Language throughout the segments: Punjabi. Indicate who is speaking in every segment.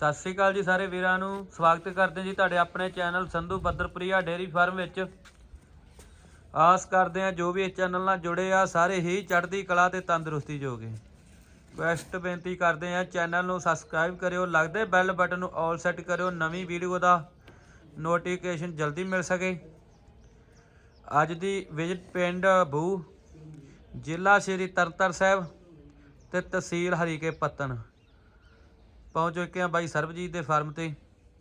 Speaker 1: ਸਤਿ ਸ੍ਰੀ ਅਕਾਲ ਜੀ ਸਾਰੇ ਵੀਰਾਂ ਨੂੰ। ਸਵਾਗਤ ਕਰਦੇ ਜੀ ਤੁਹਾਡੇ ਆਪਣੇ channel Sandhu Badarpriya dairy farm ਵਿੱਚ। ਆਸ ਕਰਦੇ ਆ ਜੋ ਵੀ ਇਸ ਚੈਨਲ ਨਾਲ ਜੁੜੇ ਆ, ਸਾਰੇ ਹੀ ਚੜ੍ਹਦੀ ਕਲਾ ਤੇ ਤੰਦਰੁਸਤੀ ਜੋਗੇ। ਰਿਕੁਐਸਟ ਬੇਨਤੀ ਕਰਦੇ ਆ ਚੈਨਲ ਨੂੰ ਸਬਸਕ੍ਰਾਈਬ ਕਰਿਓ, ਲੱਗਦੇ ਬੈਲ ਬਟਨ ਨੂੰ ਆਲ ਸੈੱਟ ਕਰਿਓ, ਨਵੀਂ ਵੀਡੀਓ ਦਾ ਨੋਟੀਫਿਕੇਸ਼ਨ ਜਲਦੀ ਮਿਲ ਸਕੇ। ਅੱਜ ਦੀ ਵਿਜ਼ਿਟ ਪਿੰਡ ਬੂ, ਜ਼ਿਲ੍ਹਾ ਸ਼੍ਰੀ ਤਰਨਤਾਰਨ ਸਾਹਿਬ ਤੇ ਤਹਿਸੀਲ ਹਰੀਕੇ ਪੱਤਨ ਪਹੁੰਚ ਚੁੱਕੇ ਆ ਬਾਈ ਸਰਬਜੀਤ ਦੇ ਫਾਰਮ ਤੇ।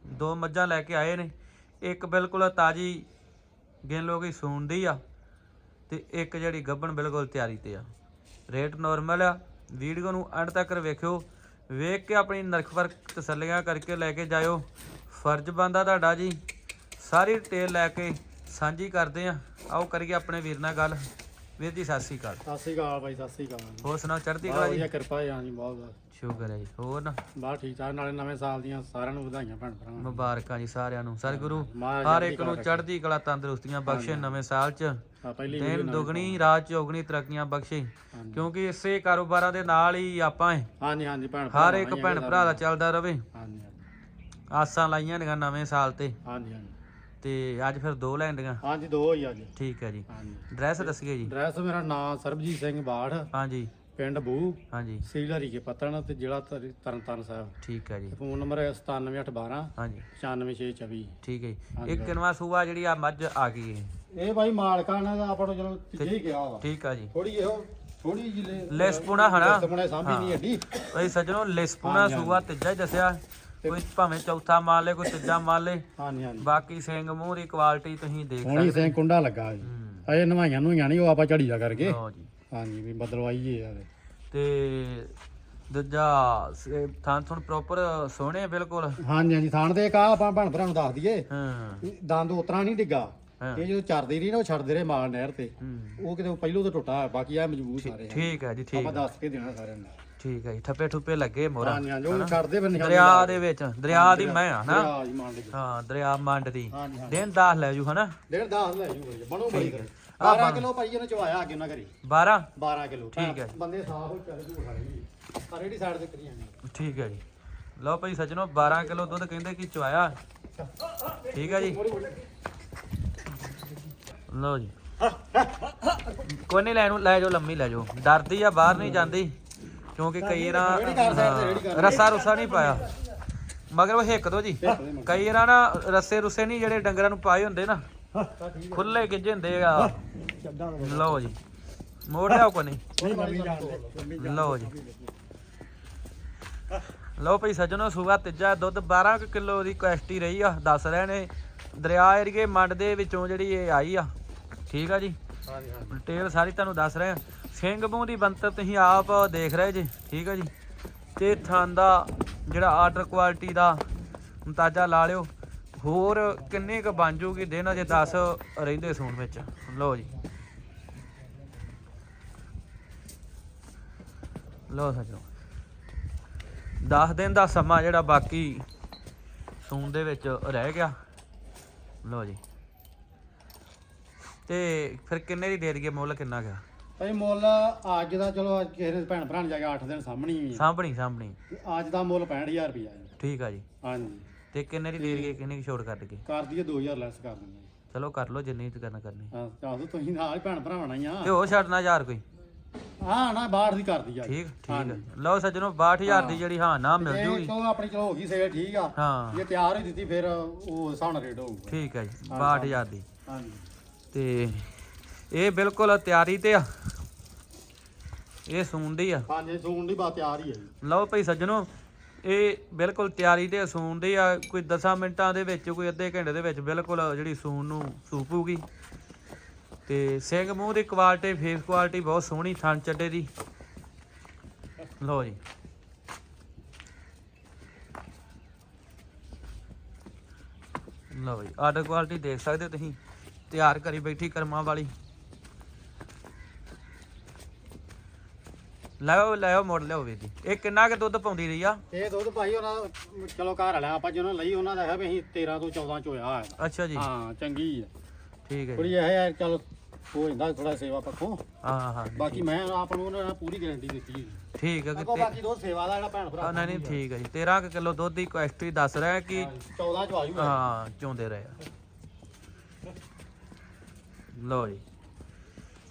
Speaker 1: ਦੋ ਮੱਝਾਂ ਲੈ ਕੇ ਆਏ ਨੇ। ਇੱਕ ਬਿਲਕੁਲ ਤਾਜੀ ਗਿਣ ਲੋ ਕਿ ਸੂਣਦੀ ਆ ਤੇ ਇੱਕ ਜਿਹੜੀ ਗੱਬਣ ਬਿਲਕੁਲ ਤਿਆਰੀ ਤੇ ਆ। ਰੇਟ ਨਾਰਮਲ ਆ। ਵੀਡੀਓ ਨੂੰ ਅੰਤ ਤੱਕ ਵੇਖਿਓ। ਵੇਖ ਕੇ ਆਪਣੀ ਨਰਖ ਫ਼ਰਕ ਤਸੱਲੀਆਂ ਕਰਕੇ ਲੈ ਕੇ ਜਾਇਓ। ਫਰਜ਼ ਬੰਦਾ ਤੁਹਾਡਾ ਜੀ। ਸਾਰੀ ਡਿਟੇਲ ਲੈ ਕੇ ਸਾਂਝੀ ਕਰਦੇ ਆ ਆਓ ਕਰੀਏ ਆਪਣੇ ਵੀਰ ਨਾਲ ਗੱਲ। ਵੀਰ ਜੀ ਸਤਿ ਸ੍ਰੀ ਅਕਾਲ।
Speaker 2: ਸਤਿ ਸ੍ਰੀ ਅਕਾਲ ਬਾਈ ਸਤਿ ਸ੍ਰੀ ਅਕਾਲ।
Speaker 1: ਹੋਰ ਸੁਣਾਓ ਚੜ੍ਹਦੀ ਕਲਾ ਜੀ?
Speaker 2: ਵਧੀਆ ਕਿਰਪਾ ਹੈ ਹਾਂ ਜੀ ਬਹੁਤ ਬਹੁਤ।
Speaker 1: ਸ਼ੁਕਰ ਹੈ ਜੀ ਹੋਰ? ਨਾ
Speaker 2: ਬਾਹਰ ਠੀਕ ਠਾਕ ਨਾਲੇ ਨਵੇਂ ਸਾਲ ਦੀਆਂ ਸਾਰਿਆਂ ਨੂੰ ਵਧਾਈਆਂ ਭੈਣ ਭਰਾਵਾਂ ਨੂੰ।
Speaker 1: ਮੁਬਾਰਕਾਂ ਜੀ ਸਾਰਿਆਂ ਨੂੰ ਸਤਿਗੁਰੂ
Speaker 2: ਮਹਾਰਾਜ
Speaker 1: ਹਰ ਇੱਕ ਨੂੰ ਚੜ੍ਹਦੀ ਕਲਾ ਤੰਦਰੁਸਤੀਆਂ ਬਖਸ਼ੇ ਨਵੇਂ ਸਾਲ 'ਚ।
Speaker 2: ਆ ਪਹਿਲੀ ਵੀਡੀਓ
Speaker 1: ਦਿਨ
Speaker 2: ਨਾਲ-
Speaker 1: ਦੁਗਣੀ ਰਾਤ ਚੌਗਣੀ ਤਰੱਕੀਆਂ ਬਖਸ਼ੇ।
Speaker 2: ਹਾਂਜੀ।
Speaker 1: ਕਿਉਂਕਿ ਇਸੇ ਕਾਰੋਬਾਰਾਂ ਦੇ ਨਾਲ ਹੀ ਆਪਾਂ ਹੈ।
Speaker 2: ਹਾਂਜੀ ਹਾਂਜੀ ਭੈਣ
Speaker 1: ਹਰ ਇੱਕ
Speaker 2: ਹੀ
Speaker 1: ਭੈਣ ਭਰਾ ਦਾ ਚੱਲਦਾ ਰਵੇ।
Speaker 2: ਹਾਂਜੀ
Speaker 1: ਆਸਾਂ ਲਾਈਆਂ ਨੇ ਨਵੇਂ ਸਾਲ ਤੇ।
Speaker 2: ਹਾਂਜੀ ਹਾਂਜੀ।
Speaker 1: ਤੇ ਅੱਜ ਫਿਰ ਦੋ ਲੈਂਦੀਆਂ
Speaker 2: ਹਾਂਜੀ ਦੋ ਹੀ ਆ ਜੀ।
Speaker 1: ਠੀਕ ਹੈ ਜੀ।
Speaker 2: ਹਾਂਜੀ।
Speaker 1: ਡਰੈਸ ਦੱਸੀਏ ਜੀ।
Speaker 2: ਐਡਰੈਸ ਮੇਰਾ ਨਾਮ ਸਰਬਜੀਤ ਸਿੰਘ ਬਾੜ
Speaker 1: ਹਾਂਜੀ।
Speaker 2: ਪਿੰਡ ਬੂ।
Speaker 1: ਹਾਂਜੀ।
Speaker 2: ਸੀਲਰੀ ਕੇ ਪਤਨ ਤੇ ਜ਼ਿਲ੍ਹਾ ਤਰ- ਤਰਨਤਾਰਨ ਸਾਹਿਬ।
Speaker 1: ਠੀਕ ਹੈ ਜੀ।
Speaker 2: ਫੋਨ ਨੰਬਰ ਹੈ 97812
Speaker 1: ਹਾਂਜੀ।
Speaker 2: 94624
Speaker 1: ਠੀਕ ਹੈ ਜੀ। ਕਿਨਵਾ ਸੂਆ ਜਿਹੜੀ ਆ ਮੱਝ ਆ ਗਈ ਹੈ
Speaker 2: ਇਹ ਬਾਈ ਮਾਲਕਾਂ ਨੇ ਆਪਾਂ ਨੂੰ ਚਲੋ ਤੀਜੇ ਹੀ ਕਿਹਾ ਵਾ।
Speaker 1: ਠੀਕ ਆ ਜੀ।
Speaker 2: ਥੋੜੀ ਇਹੋ ਥੋੜੀ ਜਿਹੀ
Speaker 1: ਲਿਸਪੂਣਾ ਹਨਾ?
Speaker 2: ਲਿਸਪੂਣਾ ਸਾਂਭੀ ਨਹੀਂ ਐਡੀ
Speaker 1: ਭਾਈ ਸੱਜਣੋ ਲਿਸਪੂਣਾ
Speaker 2: ਹਾਂਜੀ,
Speaker 1: ਸੂਆ ਤੀਜਾ ਹੀ ਦੱਸਿਆ। ਕੋਈ ਭਾਵੇਂ ਚੌਥਾ ਮਾਰ ਲੇ ਕੋਈ ਤੀਜਾ ਮਾਰ ਲੇ
Speaker 2: ਹਾਂਜੀ ਹਾਂਜੀ।
Speaker 1: ਬਾਕੀ ਸਿੰਘ ਮੂੰਹ ਦੀ ਕੁਆਲਿਟੀ ਤੁਸੀਂ ਦੇਖ
Speaker 2: ਹੁਣੀ
Speaker 1: ਸਕਦੇ
Speaker 2: ਸਿੰਘ ਕੁੰਡਾ ਲੱਗਾ ਜੀ।
Speaker 1: ਹੂੰ।
Speaker 2: ਅਜੇ ਨਵਾਈਆਂ ਨੂੰ ਨਹੀਂ ਉਹ ਆਪਾਂ ਝੜੀ ਦਾ ਕਰਕੇ।
Speaker 1: ਲਓ ਜੀ।
Speaker 2: ਹਾਂਜੀ ਵੀ ਬਦਲਵਾਈਏ ਆ
Speaker 1: ਤੇ। ਦੂਜਾ ਸ- ਥਾਂ ਥੁਣ ਪ੍ਰੋਪਰ ਸੋਹਣੇ ਆ ਬਿਲਕੁਲ।
Speaker 2: ਹਾਂਜੀ ਹਾਂਜੀ ਥਾਣ ਦੇ ਕਾ ਆਪਾਂ ਭਣ ਭਰਾ ਨੂੰ ਦੱਸ ਦਈਏ।
Speaker 1: ਹਾਂ।
Speaker 2: ਵੀ ਦੰਦ ਉਤਰਾ ਨਹੀਂ ਡਿੱਗਾ।
Speaker 1: ਹਾਂ।
Speaker 2: ਇਹ ਜਦੋਂ ਚਰਦੇ ਰਹੀ ਨਾ ਉਹ ਛੱਡਦੇ ਰਹੇ ਮਾਲ ਨਹਿਰ ਤੇ।
Speaker 1: ਹੂੰ।
Speaker 2: ਉਹ ਕਿਤੇ ਪਹਿਲੋਂ ਤੋਂ ਟੁੱਟਾ ਬਾਕੀ ਆ ਮਜ਼ਬੂਤ ਸਾਰੇ ਆ।
Speaker 1: ਠੀਕ ਹੈ ਜੀ ਠੀਕ
Speaker 2: ਆਪਾਂ ਦੱਸ ਕੇ ਦੇਣਾ ਸਾਰਿਆਂ ਨੂੰ।
Speaker 1: ਠੀਕ ਹੈ ਜੀ ਠੱਪੇ ਠੁੱਪੇ ਲੱਗੇ ਮੋਰਾ
Speaker 2: ਹਾਂਜੀ ਹਾਂਜੀ ਉਹ ਛੱਡਦੇ ਬੰਦੇ
Speaker 1: ਦਰਿਆ ਦੇ ਵਿੱਚ ਦਰਿਆ ਦੀ ਮੈਂ ਆ ਨਾ
Speaker 2: ਹਾਂ ਲਈ
Speaker 1: ਦਰਿਆ ਮੰਡ ਦੀ।
Speaker 2: ਹਾਂਜੀ ਹਾਂਜੀ।
Speaker 1: ਦਿਨ 10 ਲੈ ਜੂ ਹਨਾ?
Speaker 2: ਡੇਢ 10 ਲੈ ਜੂ ਬਣੋ ਬੜੀ ਕਰ
Speaker 1: ਆਹ
Speaker 2: 12 ਕਿਲੋ ਭਾਈ ਇਹਨੇ ਚਵਾਇਆ ਅੱਗੇ ਉਹਨਾਂ ਘਰੀ।
Speaker 1: 12
Speaker 2: 12 ਕਿਲੋ
Speaker 1: ਠੀਕ ਹੈ।
Speaker 2: ਬੰਦੇ ਸਾਫ਼ ਹੋ ਚੱਲ ਜੂ ਖਾਲੀ ਆ ਰੇੜੀ ਸਾਈਡ ਤੇ ਕਰੀ ਜਾਂਦੇ
Speaker 1: ਠੀਕ ਹੈ ਜੀ। ਲਓ ਭਾਈ ਸੱਜਣੋ 12 ਕਿਲੋ ਦੁੱਧ ਕਹਿੰਦੇ ਕਿ ਚੁਆਇਆ ਠੀਕ ਹੈ ਜੀ। ਲਓ ਜੀ। ਕੋਈ ਨਹੀਂ ਲੈਣ ਲੈ ਜਾਓ ਲੰਮੀ ਲੈ ਜਾਓ। ਡਰਦੀ ਆ ਬਾਹਰ ਨਹੀਂ ਜਾਂਦੀ। ਕਿਉਂਕਿ ਕਈ ਰਾਂ। ਰੱਸਾ ਰੁੱਸਾ ਨਹੀਂ ਪਾਇਆ। ਮਗਰ ਉਹ ਹਿੱਕ ਦੋ ਜੀ। ਕਈ ਰਾਂ ਨਾ ਰੱਸੇ ਰੁੱਸੇ ਨਹੀਂ ਜਿਹੜੇ ਡੰਗਰਾਂ ਨੂੰ ਪਾਏ ਹੁੰਦੇ ਨਾ ਖੁੱਲੇ ਗਿੱਜੇ ਹੁੰਦੇ ਆ। ਲਓ ਜੀ ਮੋੜ ਲਿਆਓ ਕੋ ਨਹੀਂ। ਲਓ ਜੀ। ਲਓ ਭਈ ਸੱਜਣੋ ਸੂਆ ਤੀਜਾ ਦੁੱਧ 12 ਕੁ ਕਿਲੋ ਦੀ ਕੁਐਸਟੀ ਰਹੀ ਆ ਦੱਸ ਰਹੇ ਨੇ। ਦਰਿਆ ਏਰੀਏ ਮੰਡ ਦੇ ਵਿੱਚੋਂ ਜਿਹੜੀ ਇਹ ਆਈ ਆ। ਠੀਕ ਆ ਜੀ?
Speaker 2: ਹਾਂਜੀ ਹਾਂਜੀ।
Speaker 1: ਡਿਟੇਲ ਸਾਰੀ ਤੁਹਾਨੂੰ ਦੱਸ ਰਹੇ ਆ। ਸਿੰਘ ਮੂੰਹ ਦੀ ਬੰਤਰ ਤੁਸੀਂ ਆਪ ਦੇਖ ਰਹੇ ਜੀ, ਠੀਕ ਹੈ ਜੀ। ਤੇ ਥਾਂ ਦਾ ਜਿਹੜਾ ਆਰਡਰ ਕੁਆਲਿਟੀ ਦਾ ਅੰਦਾਜ਼ਾ ਲਾ ਲਿਓ। ਹੋਰ ਕਿੰਨੇ ਕ ਬਣ ਜੂਗੀ ਦਿਨ ਅਜੇ 10 ਰਹਿੰਦੇ ਸੂਣ ਵਿੱਚ। ਲਓ ਜੀ। ਲਓ ਸੱਜਣੋ 10 ਦਿਨ ਦਾ ਸਮਾਂ ਜਿਹੜਾ ਬਾਕੀ ਸੂਣ ਦੇ ਵਿੱਚ ਰਹਿ ਗਿਆ। ਲਓ ਜੀ। ਤੇ ਫਿਰ ਕਿੰਨੇ ਦੀ ਦੇ ਦਈਏ ਮੁੱਲ ਕਿੰਨਾ ਗਿਆ
Speaker 2: ਭਾਈ ਮੁੱਲ ਅੱਜ ਦਾ ਚਲੋ ਅੱਜ ਕਿਸੇ ਦੇ ਭੈਣ ਭਰਾ ਨੇ ਜਾ ਕੇ 8 ਦਿਨ ਸਾਹਮਣੇ ਹੀ ਆ।
Speaker 1: ਸਾਂਭਣੀ ਸਾਂਭਣੀ।
Speaker 2: ਤੇ ਅੱਜ ਦਾ ਮੁੱਲ 65000 ਰੁਪਇਆ ਜੀ
Speaker 1: ਠੀਕ ਆ ਜੀ।
Speaker 2: ਹਾਂਜੀ।
Speaker 1: ਤੇ ਕਿੰਨੇ ਦੀ ਦੇ ਦਈਏ ਕਿੰਨੇ ਦੀ ਛੋਟ ਕਰ ਦਈਏ
Speaker 2: ਕਰ ਦਈਏ 2000 ਲੈਸ ਕਰ ਦਿੰਦੇ
Speaker 1: ਚਲੋ ਕਰ ਲਓ ਜਿੰਨੀ ਤੇ ਕਰਨਾ ਕਰਨੀ।
Speaker 2: ਹਾਂ ਚਾਹੋ ਤੁਸੀਂ ਨਾਲ ਹੀ ਭੈਣ ਭਰਾਵਾਂ ਹੀ ਆ।
Speaker 1: ਤੇ ਉਹ ਛੱਡਣਾ ਯਾਰ ਕੋਈ।
Speaker 2: ਹਾਂ ਨਾ ਬਾਹਰ ਦੀ ਕਰ ਦਈਏ
Speaker 1: ਠੀਕ ਠੀਕ ਲਓ ਸੱਜਣੋ 62000 ਦੀ ਜਿਹੜੀ ਹਾਂ ਨਾ ਮਿਲ
Speaker 2: ਇਹ
Speaker 1: ਜੂਗੀ।
Speaker 2: ਤੋਂ ਆਪਣੀ ਚਲੋ ਹੋ ਗਈ ਸੇਲ ਠੀਕ ਆ।
Speaker 1: ਹਾਂ।
Speaker 2: ਜੇ ਤਿਆਰ ਹੋਈ ਦਿੱਤੀ ਫਿਰ ਉਹ ਹਿਸਾਬ ਨਾਲ ਰੇਟ ਹੋਊਗਾ।
Speaker 1: ਠੀਕ ਹੈ ਜੀ 62000 ਦੀ।
Speaker 2: ਹਾਂਜੀ।
Speaker 1: ਤੇ ਇਹ ਬਿਲਕੁਲ ਤਿਆਰੀ ਤੇ ਆ। ਇਹ ਸੂਣ ਦੀ ਆ।
Speaker 2: ਹਾਂਜੀ ਸੂਣ ਦੀ ਬਾਤ ਤਿਆਰ ਹੀ ਹੈ ਜੀ।
Speaker 1: ਲਓ ਭਾਈ ਸੱਜਣੋ ਇਹ ਬਿਲਕੁਲ ਤਿਆਰੀ ਤੇ ਸੂਣ ਦੀ ਆ। ਕੋਈ 10 ਮਿੰਟਾਂ ਦੇ ਵਿੱਚ ਕੋਈ ਅੱਧੇ ਘੰਟੇ ਦੇ ਵਿੱਚ ਬਿਲਕੁਲ ਜਿਹੜੀ ਸੂਣ ਨੂੰ ਸੂਪੂਗੀ। ਤੇ ਸਿੰਘ ਮੂੰਹ ਦੀ ਕੁਆਲਿਟੀ ਫੇਸ ਕੁਆਲਿਟੀ ਬਹੁਤ ਸੋਹਣੀ ਥਣ ਚੱਡੇ ਦੀ। ਲਓ ਜੀ। ਲਓ ਜੀ ਆਰਡਰ ਕੁਆਲਿਟੀ ਦੇਖ ਸਕਦੇ ਹੋ ਤੁਸੀਂ। ਤਿਆਰ ਕਰੀ ਬੈਠੀ ਕਰਮਾਂ ਵਾਲੀ। ਲਿਆਓ ਲਿਆਓ ਮੋੜ ਲਿਆਓ ਵੀਰ ਜੀ। ਇਹ ਕਿੰਨਾ ਕੁ ਦੁੱਧ ਪਾਉਂਦੀ ਰਹੀ ਆ?
Speaker 2: ਇਹ ਦੁੱਧ ਭਾਈ ਉਹਨਾਂ ਚਲੋ ਘਰ ਵਾਲਿਆ ਆਪਾਂ ਜਿਹਨਾਂ ਲਈ ਉਹਨਾਂ ਦਾ ਹੈ ਵੀ ਅਸੀਂ 13 ਤੋਂ 14 ਚ ਹੋਇਆ ਹੈ
Speaker 1: ਅੱਛਾ ਜੀ।
Speaker 2: ਹਾਂ ਚੰਗੀ ਹੈ
Speaker 1: ਠੀਕ ਹੈ ਜੀ।
Speaker 2: ਥੋੜੀ ਇਹ ਹੈ ਚਲ ਹੋ ਜਾਂਦਾ ਥੋੜਾ ਸੇਵਾ ਪੱਖੋਂ।
Speaker 1: ਹਾਂ ਹਾਂ
Speaker 2: ਬਾਕੀ ਮੈਂ ਆਪ ਨੂੰ ਉਹਨਾਂ ਨੇ ਪੂਰੀ ਗਾਰੰਟੀ ਦਿੱਤੀ ਹੈ
Speaker 1: ਠੀਕ ਹੈ ਕਿ
Speaker 2: ਅੱਗੋਂ
Speaker 1: ਤੇ-
Speaker 2: ਬਾਕੀ ਦੋ ਸੇਵਾ ਦਾ ਜਿਹੜਾ ਭੈਣ ਭਰਾ
Speaker 1: ਆ, ਨਹੀਂ ਨਹੀਂ ਠੀਕ ਹੈ ਜੀ। 13 ਕੁ ਕਿਲੋ ਦੁੱਧ ਦੀ ਕੁਐਸਟੀ ਦੱਸ ਰਿਹਾ ਕਿ
Speaker 2: 14 ਚ ਆਜੂਗਾ
Speaker 1: ਹਾਂ ਚੋਂਦੇ ਰਹੇ ਆ। ਲਓ ਜੀ।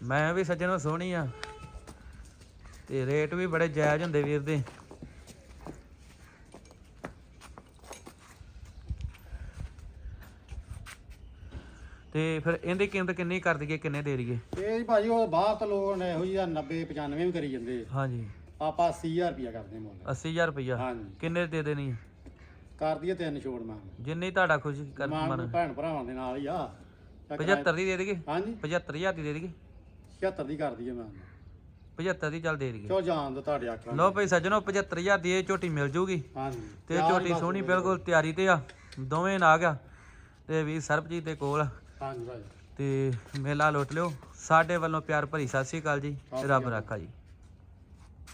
Speaker 1: ਮੈਂ ਵੀ ਸੱਜਣੋ ਸੋਹਣੀ ਆ। ਤੇ ਰੇਟ ਵੀ ਬੜੇ ਜਾਇਜ਼ ਹੁੰਦੇ ਵੀਰ ਦੇ। ਤੇ ਫਿਰ ਇਹਦੀ ਕੀਮਤ ਕਿੰਨੀ ਕਰ ਦਈਏ ਕਿੰਨੇ ਦੇ ਦਈਏ?
Speaker 2: ਇਹ ਜੀ ਭਾਜੀ ਉਹ ਬਾਹਰ ਤਾਂ ਲੋਕ ਨੇ ਇਹੋ ਜਿਹੀ 90 95 ਵੀ ਕਰੀ ਜਾਂਦੇ।
Speaker 1: ਹਾਂਜੀ।
Speaker 2: ਆਪਾਂ 80000 ਰੁਪਇਆ ਕਰਦੇ ਮੁੱਲ।
Speaker 1: 80000 ਰੁਪਇਆ
Speaker 2: ਹਾਂਜੀ।
Speaker 1: ਕਿੰਨੇ ਦੇ ਦੇਣੀ
Speaker 2: ਕਰ ਦਈਏ ਤਿੰਨ ਛੋੜ ਮਾਂ
Speaker 1: ਜਿੰਨੀ ਤੁਹਾਡਾ ਖੁਸ਼ੀ ਕਰ
Speaker 2: ਮਾਨ ਭੈਣ ਭਰਾਵਾਂ ਦੇ ਨਾਲ ਹੀ ਆ।
Speaker 1: 75 ਦੀ ਦੇ ਦੇਈਏ?
Speaker 2: ਹਾਂਜੀ।
Speaker 1: 75000 ਦੀ ਦੇ ਦੇਈਏ?
Speaker 2: 76 ਦੀ ਕਰ ਦਈਏ ਮੈਂ
Speaker 1: 75 ਦੀ ਚੱਲ ਦੇ ਦੇਈਏ।
Speaker 2: ਚੋ ਜਾਣ ਦੋ ਤੁਹਾਡੇ ਆਖਾਂ
Speaker 1: ਲਓ ਭਾਈ ਸੱਜਣੋ 75000 ਦੀ ਇਹ ਝੋਟੀ ਮਿਲ ਜੂਗੀ।
Speaker 2: ਹਾਂਜੀ।
Speaker 1: ਤੇ ਝੋਟੀ ਸੋਹਣੀ ਬਿਲਕੁਲ ਤਿਆਰੀ ਤੇ ਆ ਦੋਵੇਂ ਨਾਗ ਆ। ਤੇ ਵੀ ਸਰਬਜੀਤ ਦੇ ਕੋਲ।
Speaker 2: ਹਾਂਜੀ
Speaker 1: ਤੇ ਮੇਲਾ ਲੁੱਟ ਲਿਓ। ਸਾਡੇ ਵੱਲੋਂ ਪਿਆਰ ਭਰੀ ਸਤਿ ਸ੍ਰੀ ਅਕਾਲ ਜੀ। ਰੱਬ। ਰਾਖਾ ਜੀ।